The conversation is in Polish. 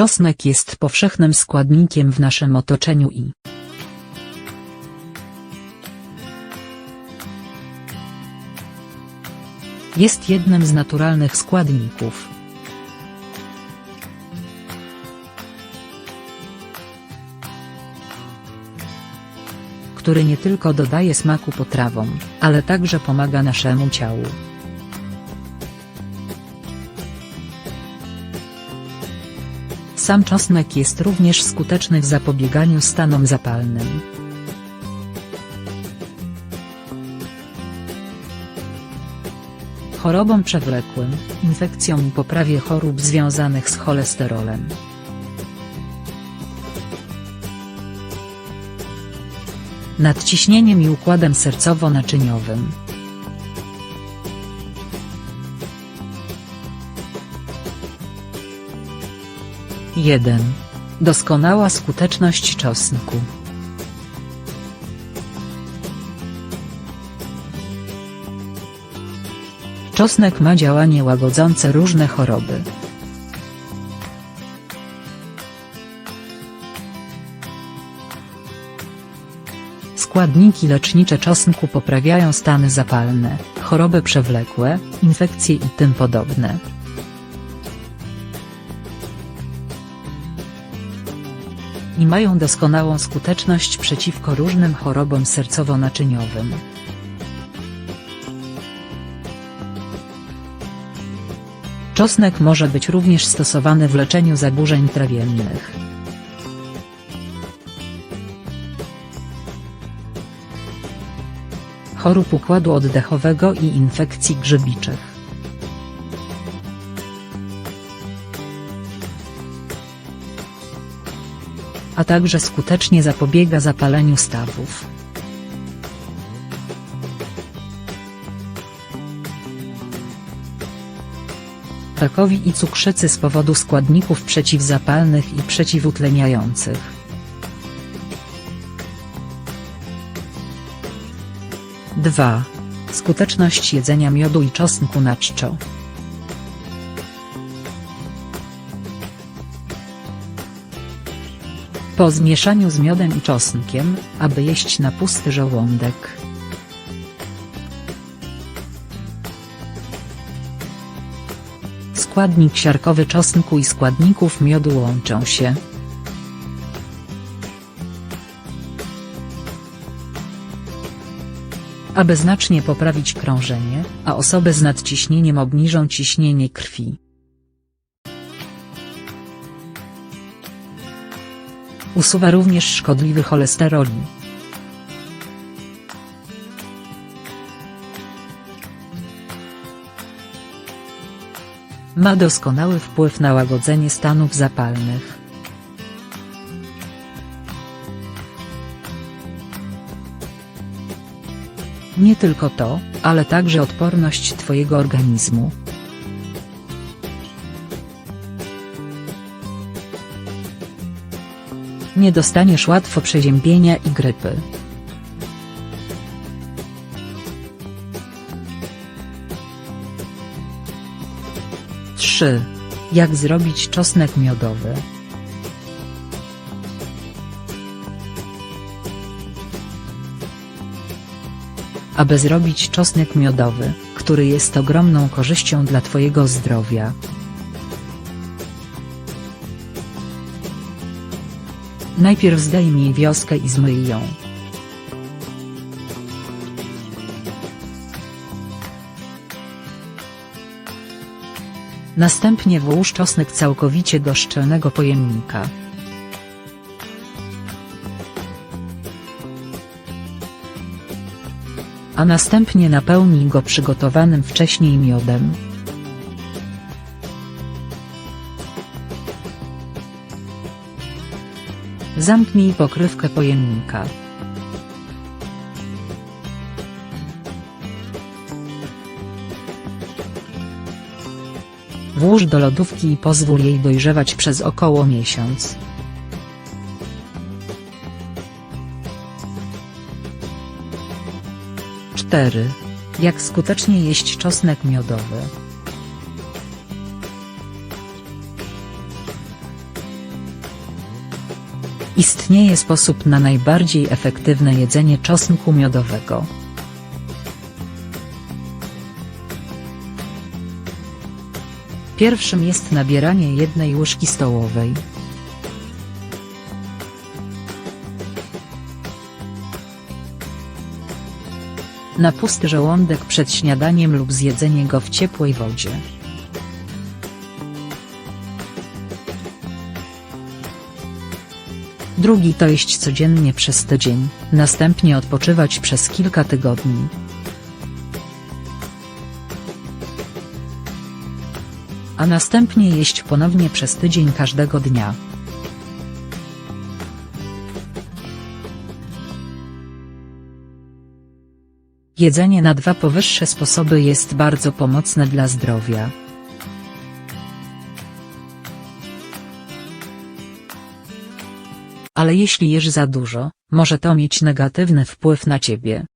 Czosnek jest powszechnym składnikiem w naszym otoczeniu i jest jednym z naturalnych składników. który nie tylko dodaje smaku potrawom, ale także pomaga naszemu ciału. Sam czosnek jest również skuteczny w zapobieganiu stanom zapalnym. Chorobom przewlekłym, infekcjom i poprawie chorób związanych z cholesterolem. Nadciśnieniem i układem sercowo-naczyniowym. Jeden. Doskonała skuteczność czosnku. Czosnek ma działanie łagodzące różne choroby. Składniki lecznicze czosnku poprawiają stany zapalne, choroby przewlekłe, infekcje i tym podobne. I mają doskonałą skuteczność przeciwko różnym chorobom sercowo-naczyniowym. Czosnek może być również stosowany w leczeniu zaburzeń trawiennych. chorób układu oddechowego i infekcji grzybiczych. A także skutecznie zapobiega zapaleniu stawów. Rakowi i cukrzycy z powodu składników przeciwzapalnych i przeciwutleniających. Dwa. Skuteczność jedzenia miodu i czosnku na czczo. Po zmieszaniu z miodem i czosnkiem, aby jeść na pusty żołądek. Składnik siarkowy czosnku i składników miodu łączą się. aby znacznie poprawić krążenie, a osoby z nadciśnieniem obniżą ciśnienie krwi. Usuwa również szkodliwy cholesterolin. Ma doskonały wpływ na łagodzenie stanów zapalnych. Nie tylko to, ale także odporność Twojego organizmu. Nie dostaniesz łatwo przeziębienia i grypy. Trzy. Jak zrobić czosnek miodowy? aby zrobić czosnek miodowy, który jest ogromną korzyścią dla Twojego zdrowia. Najpierw zdejmij wioskę i zmyj ją. Następnie włóż czosnek całkowicie do szczelnego pojemnika. a następnie napełnij go przygotowanym wcześniej miodem. Zamknij pokrywkę pojemnika. Włóż do lodówki i pozwól jej dojrzewać przez około miesiąc. 4. Jak skutecznie jeść czosnek miodowy? Istnieje sposób na najbardziej efektywne jedzenie czosnku miodowego. Pierwszym jest nabieranie jednej łyżki stołowej. Na pusty żołądek przed śniadaniem lub zjedzenie go w ciepłej wodzie. Drugi to jeść codziennie przez tydzień, następnie odpoczywać przez kilka tygodni. A następnie jeść ponownie przez tydzień każdego dnia. Jedzenie na dwa powyższe sposoby jest bardzo pomocne dla zdrowia. Ale jeśli jesz za dużo, może to mieć negatywny wpływ na ciebie.